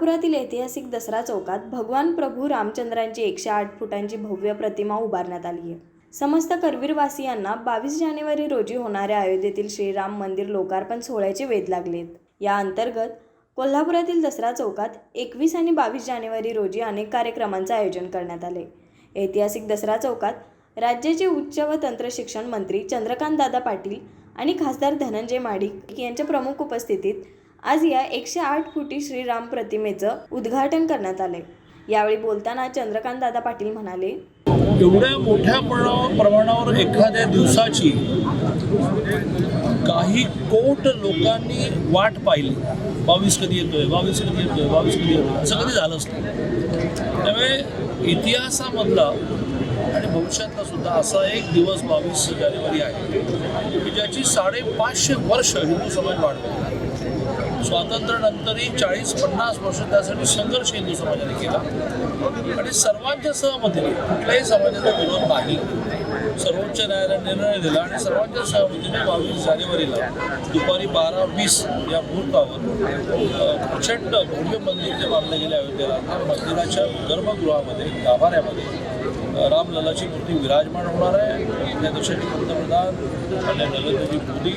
कोल्हापुरातील ऐतिहासिक दसरा चौकात भगवान प्रभू रामचंद्रांची एकशे आठ फुटांची भव्य प्रतिमा उभारण्यात आली आहे. समस्त करवीरवासियांना बावीस जानेवारी रोजी होणाऱ्या अयोध्येतील श्रीराम मंदिर लोकार्पण सोहळ्याचे वेध लागलेत. या अंतर्गत कोल्हापुरातील दसरा चौकात एकवीस आणि बावीस जानेवारी रोजी अनेक कार्यक्रमांचे आयोजन करण्यात आले. ऐतिहासिक दसरा चौकात राज्याचे उच्च व तंत्र शिक्षण मंत्री चंद्रकांत दादा पाटील आणि खासदार धनंजय माडिक यांच्या प्रमुख उपस्थितीत आज या एकशे आठ फुटी श्रीराम प्रतिमेचं उद्घाटन करण्यात आले यावेळी बोलताना चंद्रकांत दादा पाटील म्हणाले एवढ्या मोठ्या प्रमाणावर प्रमाणावर एखाद्या दिवसाची काही कोट लोकांनी वाट पाहिली. बावीस कधी येतोय बावीस कधी येतोय बावीस कधी येतोय असं कधी झालंच नाही त्यामुळे इतिहासामधला आणि भविष्यातला सुद्धा असा एक दिवस बावीस जानेवारी आहे की ज्याची साडेपाचशे वर्ष हिंदू समाज वाट स्वातंत्र्यानंतरही चाळीस पन्नास वर्ष त्यासाठी संघर्ष हिंदू समाजाने केला. आणि सर्वांच्या सहमतीने कुठल्याही समाजाचा विरोध नाही. सर्वोच्च न्यायालयाने निर्णय दिला आणि सर्वांच्या सहमतीने बावीस जानेवारीला दुपारी बारा वीस या मुहूर्तावर प्रचंड भव्य मंदिर जे बांधले गेले अयोध्येला त्या मंदिराच्या गर्भगृहामध्ये गाभाऱ्यामध्ये रामललाची मूर्ती विराजमान होणार आहे. त्या देशाचे पंतप्रधान आणि नरेंद्रजी मोदी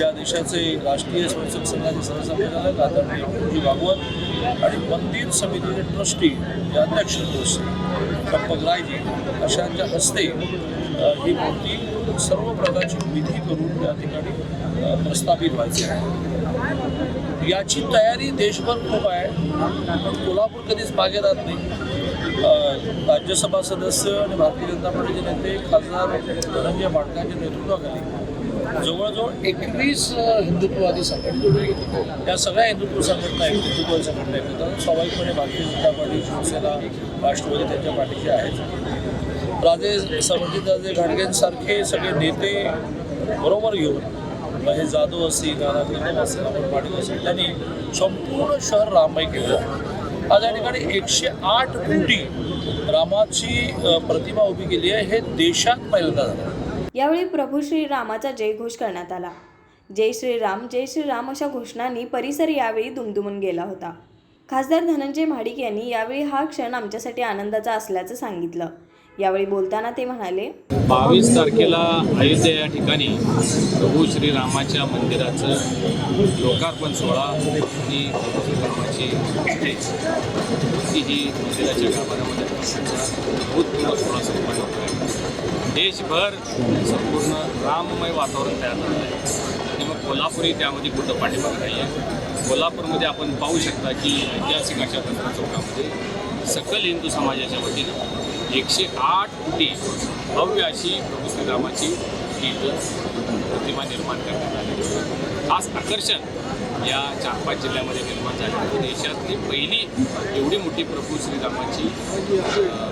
या देशाचे राष्ट्रीय स्वयंसेवक संघाचे सरसंघचालक आदरणीय मोहनजी भागवत आणि मंदिर समितीचे ट्रस्टी या अध्यक्ष दीपक रायजी अशांच्या हस्ते ही मूर्ती सर्व प्रकारची विधी करून त्या ठिकाणी प्रस्थापित व्हायची आहे. याची तयारी देशभर खूप आहे. पण कोल्हापूर कधीच मागे राहत नाही. राज्यसभा सदस्य आणि भारतीय जनता पार्टीचे नेते खासदार धनंजय माडकांच्या नेतृत्वाखाली जवळजवळ एकवीस हिंदुत्ववादी संघटना या सगळ्या हिंदुत्व संघटना आहेत हिंदुत्व संघटना आहेत. तर स्वाभाविकपणे भारतीय जनता पार्टी शिवसेना राष्ट्रवादी त्यांच्या पाठीचे आहेत. राजे समर्जितराजे घाटगेंसारखे सगळे नेते बरोबर घेऊन हे जाधव असतील नाना कदम असतील आपण पाटील असेल त्यांनी संपूर्ण शहर राममय केलं. आज या ठिकाणी एकशे आठ कोटी रामाची प्रतिमा उभी केली आहे. हे देशात पहिल्यांदा झालं. यावेळी प्रभू श्रीरामाचा जयघोष करण्यात आला. जय श्रीराम जय श्रीराम अशा घोषणांनी परिसर यावेळी दुमदुमून गेला होता. खासदार धनंजय महाडिक यांनी यावेळी हा क्षण आमच्यासाठी आनंदाचा असल्याचं सांगितलं. यावेळी बोलताना ते म्हणाले बावीस तारखेला अयोध्या या ठिकाणी प्रभू श्रीरामाच्या मंदिराचं लोकार्पण सोहळा आणि प्रभू श्रीरामाची ही मंदिराच्या गाभाऱ्यामध्ये ठेवण्याचा सोहळा संपन्न होतो देशभर संपूर्ण राममय वातावरण तयार झालं आहे. आणि मग कोल्हापुरी त्यामध्ये कुठं पाठिंबा नाही आहे कोल्हापूरमध्ये आपण पाहू शकता की ऐतिहासिक अशा दसरा चौकामध्ये सकल हिंदू समाजाच्या वतीनं एकशे आठ कोटी भव्य अशी प्रभू श्रीरामाची इथं प्रतिमा निर्माण करण्यात आली. खास आकर्षण या चार पाच जिल्ह्यामध्ये निर्माण झाली. देशातली पहिली एवढी मोठी प्रभू श्रीरामाची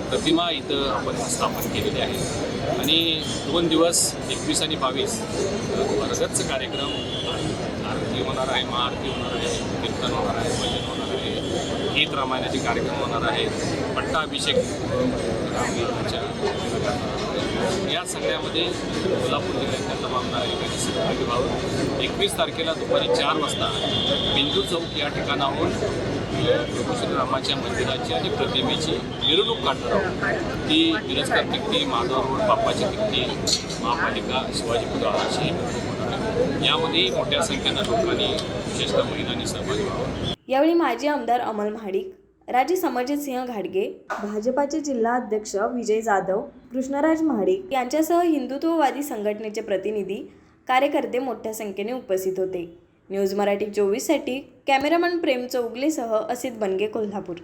प्रतिमा इथं आपण स्थापन केलेली आहे. आणि दोन दिवस एकवीस आणि बावीस वर्गच कार्यक्रम आरती होणार आहे महाआरती होणार आहे कीर्तन होणार आहे भजन होणार आहे गीत रामायणाचे कार्यक्रम होणार आहेत पट्टाभिषेक रामगीताच्या या सगळ्यामध्ये कोल्हापूर जिल्ह्यातल्या तमाम नागरिकांनी सहभागी व्हावं एकवीस तारखेला दुपारी चार वाजता बिंदू चौक या ठिकाणाहून अ, श्रीरामाच्या मंदिराची आणि प्रतिमेची मिरवणूक काढणार आहोत. ती मिरजकर तिकटी माधव रोड बाप्पाची तिकटी महापालिका शिवाजी पुतळा अशी मिरवणूक. यामध्ये मोठ्या संख्येनं लोकांनी विशेषतः महिलांनी सहभागी व्हावं. यावेळी माजी आमदार अमल महाडिक राजे समरजित सिंह घाडगे भाजपाचे जिल्हा अध्यक्ष विजय जाधव कृष्णराज महाडिक यांच्यासह हिंदुत्ववादी संघटनेचे प्रतिनिधी कार्यकर्ते मोठ्या संख्येने उपस्थित होते. न्यूज मराठी चोवीससाठी कॅमेरामन प्रेम चौगलेसह असित बनगे कोल्हापूर.